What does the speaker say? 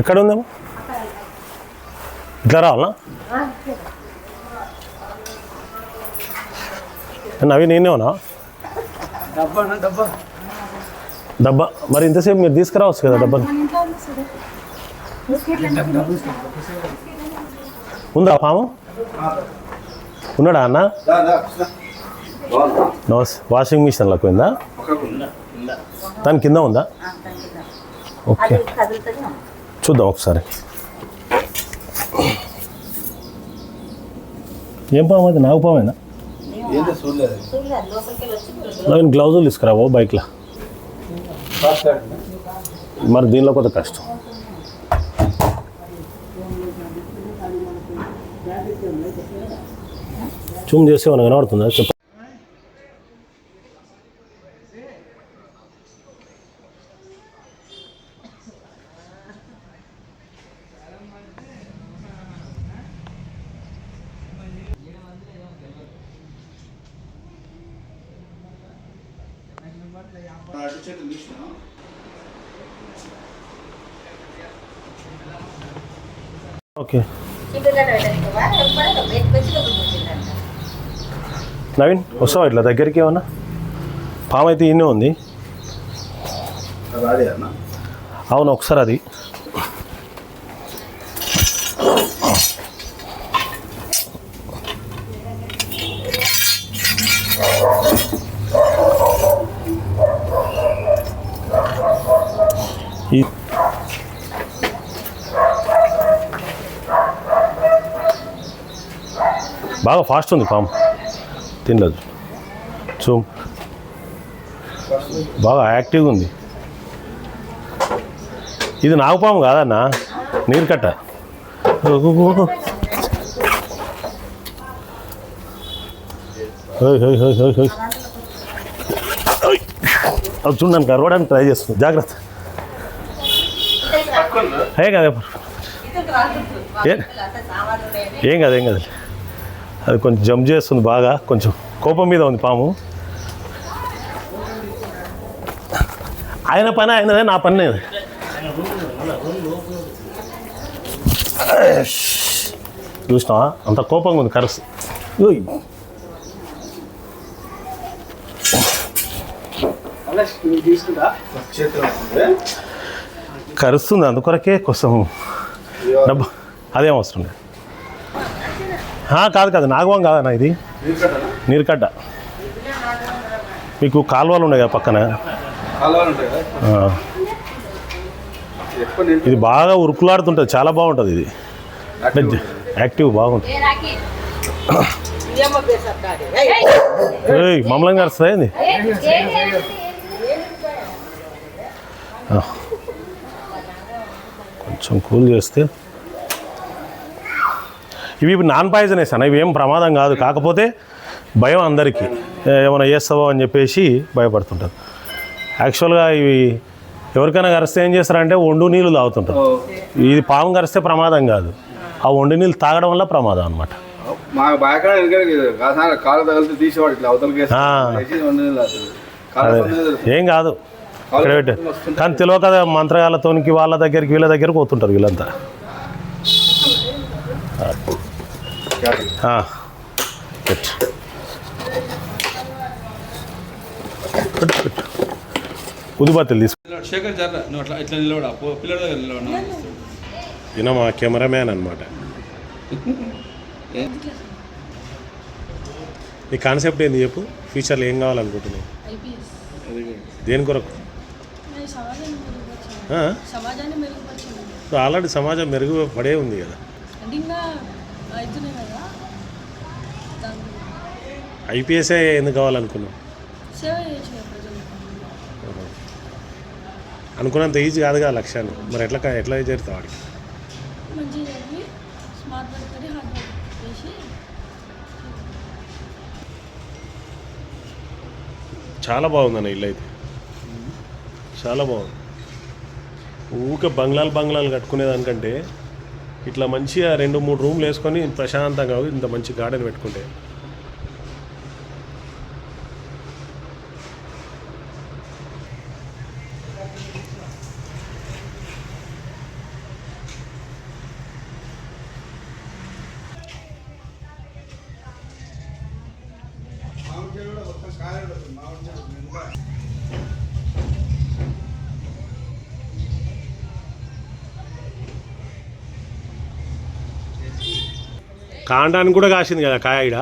ఎక్కడ ఉందేమో ఇట్లా రావాలా? నవీన్ నేనేమన్నా డబ్బా డబ్బా. డబ్బా. మరి ఇంతసేపు మీరు తీసుకురావచ్చు కదా డబ్బాలు ఉందా పాము? ఉన్నాడా అన్న? నమస్ వాషింగ్ మిషన్లోకి పోయిందా? దాని కింద ఉందా? ఓకే. చూద్దాం ఒకసారి. ఏం పాము అది? నాగు పామేనా నవీన్ గ్లౌజులు తీసుకురావో బైక్లో? మరి దీనిలో కొంత కష్టం. జూమ్ చేసి మనకు కనబడుతుందా చెప్ప. అటు ఓకే. నవీన్ వస్తావా ఇట్లా దగ్గరికి ఏమన్నా? పాము అయితే ఈయనే ఉంది. అవును ఒకసారి అది. బాగా ఫాస్ట్ ఉంది పాము. తినలేదు. చూ బాగా యాక్టివ్గా ఉంది. ఇది నాగపాము కాదన్నా నీరు కట్ట. అది చూడండి కరవడానికి ట్రై చేస్తుంది. జాగ్రత్త. ఏ కదా ఏ- ఏం కాదు ఏం కాదు. అది కొంచెం జంప్ చేస్తుంది బాగా. కొంచెం కోపం మీద ఉంది పాము. ఆయన పని ఆయనదే నా పని నేనే. చూసినావా? అంత కోపంగా ఉంది కరస్ కరుస్తుంది అందుకొరకే కోసం. డబ్బా అదేం అవసరం లేదు. కాదు కాదు నాగవం కాదన్నా ఇది నీరుకట్ట మీకు కాలువలు ఉన్నాయి కదా పక్కన కదా ఇది బాగా ఉరుకులాడుతుంటుంది చాలా బాగుంటుంది ఇది యాక్టివ్ బాగుంటుంది ఏయ్ మమ్మల్ని కరుస్తుంది ఏంది. కొంచెం కూల్ చేస్తే ఇవి నాన్ పాయిజనెస్ అన్న ఇవి ఏం ప్రమాదం కాదు. కాకపోతే భయం అందరికీ. ఏమైనా చేస్తావో అని చెప్పేసి భయపడుతుంటారు. యాక్చువల్గా ఇవి ఎవరికైనా కరిస్తే ఏం చేస్తారంటే ఒండు నీళ్ళు తాగుతుంటారు. ఇది పాము కరిస్తే ప్రమాదం కాదు. ఆ ఒండి నీళ్ళు తాగడం వల్ల ప్రమాదం అనమాట. ఏం కాదు. ఇక్కడ కానీ తెలియక కదా మంత్రగాళ్ళతోనికి వాళ్ళ దగ్గరికి వీళ్ళ దగ్గరికి పోతుంటారు వీళ్ళంతా. పెట్టు. ఉదిబాతులు తీసుకు. ఈయన మా కెమెరామ్యాన్ అనమాట నీ కాన్సెప్ట్ ఏంది చెప్పు? ఫ్యూచర్లో ఏం కావాలనుకుంటున్నావు? ఐపీఎస్. దేని కొరకు? ఆల్రెడీ సమాజం మెరుగుపడే ఉంది కదా. ఐపీఎస్ఏ ఎందుకు ప్రజలకు అనుకున్నంత ఈజీ కాదు కదా లక్ష్యాన్ని మరి ఎట్లా ఎట్లా చేరుతావు వాడికి? చాలా బాగుందన్న ఇల్లు అయితే. చాలా బాగుంది. ఊకే బంగ్లాలు బంగ్లాలు కట్టుకునేదానికంటే ఇట్లా మంచిగా రెండు మూడు రూమ్లు వేసుకొని ప్రశాంతంగా ఇంత మంచి గార్డెన్ పెట్టుకుంటే కాండానికి కూడా కాసింది కదా కాయ ఈడ?